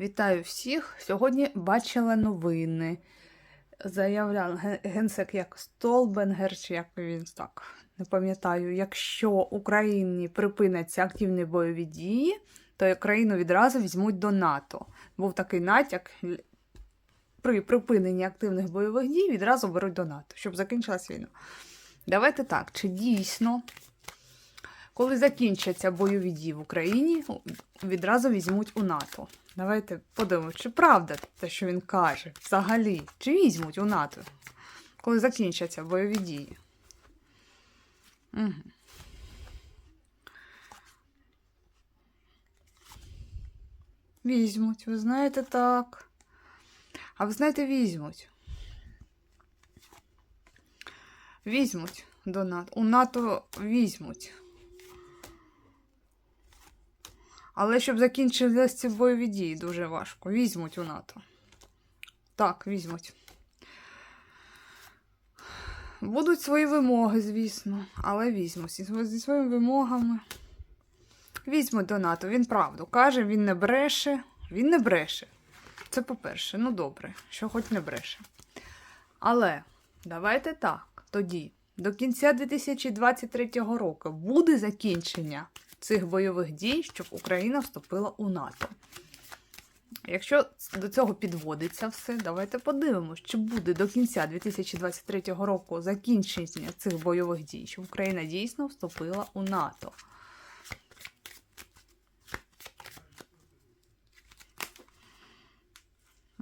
Вітаю всіх! Сьогодні бачила новини. Заявляв генсек як Столбенгер, чи як він так, не пам'ятаю, якщо Україні припиняться активні бойові дії, то країну відразу візьмуть до НАТО. Був такий натяк. При припиненні активних бойових дій відразу беруть до НАТО, щоб закінчилась війна. Давайте так, чи дійсно, коли закінчаться бойові дії в Україні, відразу візьмуть у НАТО. Давайте подивимося, чи правда те, що він каже, взагалі, чи візьмуть у НАТО, коли закінчаться бойові дії. Угу. Візьмуть, ви знаєте, так. А ви знаєте, візьмуть. Візьмуть до НАТО. У НАТО візьмуть. Але щоб закінчилися ці бойові дії, дуже важко. Візьмуть у НАТО. Так, візьмуть. Будуть свої вимоги, звісно, але візьмуть. Зі своїми вимогами. Візьмуть до НАТО. Він правду каже, він не бреше. Він не бреше. Це по-перше, ну добре, що хоч не бреше. Але давайте так, тоді, до кінця 2023 року буде закінчення цих бойових дій, щоб Україна вступила у НАТО. Якщо до цього підводиться все, давайте подивимось, чи буде до кінця 2023 року закінчення цих бойових дій, щоб Україна дійсно вступила у НАТО.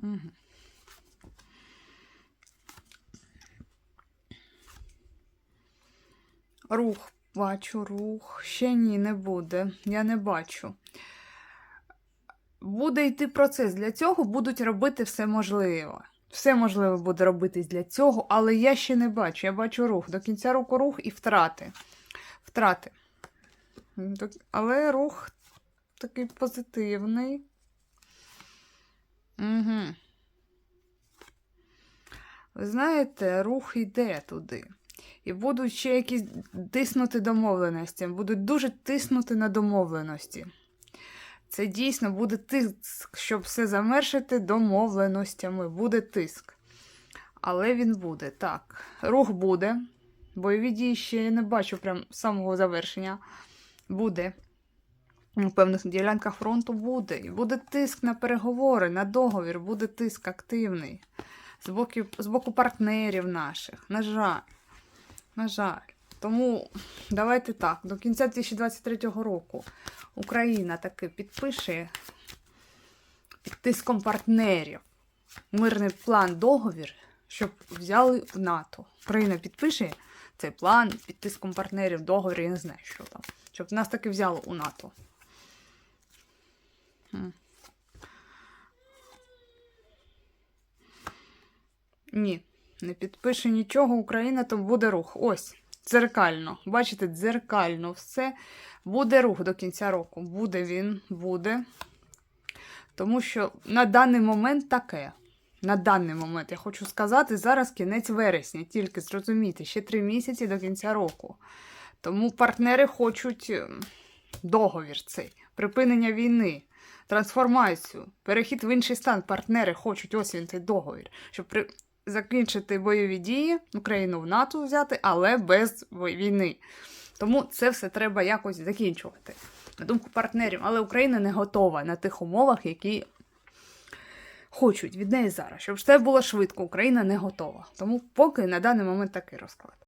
Угу. Рух, бачу, рух. Ще ні, не буде. Я не бачу. Буде йти процес. Для цього будуть робити все можливе. Все можливе буде робитись для цього, але я ще не бачу. Я бачу рух. До кінця року рух і втрати. Втрати. Але рух такий позитивний. Угу. Ви знаєте, рух йде туди. І будуть ще якісь тиснути домовленості, будуть дуже тиснути на домовленості. Це дійсно буде тиск, щоб все завершити домовленостями. Буде тиск. Але він буде. Так, рух буде. Бойові дії ще я не бачу прям самого завершення. Буде. У певних ділянках фронту буде. І буде тиск на переговори, на договір, буде тиск активний. З боку, з боку партнерів наших. На жаль. На жаль. Тому давайте так, до кінця 2023 року Україна таки підпише під тиском партнерів мирний план договір, щоб взяли в НАТО. Україна підпише цей план під тиском партнерів договір, я не знаю, що там. Щоб нас таки взяло у НАТО. Ні, не підпише нічого, Україна, то буде рух. Ось, дзеркально. Бачите, дзеркально все. Буде рух до кінця року. Буде він, буде. Тому що на даний момент таке. На даний момент, я хочу сказати, зараз кінець вересня, тільки зрозумійте, ще три місяці до кінця року. Тому партнери хочуть ем, договір цей, припинення війни, трансформацію, перехід в інший стан. Партнери хочуть ось він цей договір, щоб при... закінчити бойові дії, Україну в НАТО взяти, але без війни. Тому це все треба якось закінчувати. На думку партнерів, але Україна не готова на тих умовах, які хочуть від неї зараз. Щоб все було швидко, Україна не готова. Тому поки на даний момент такий розклад.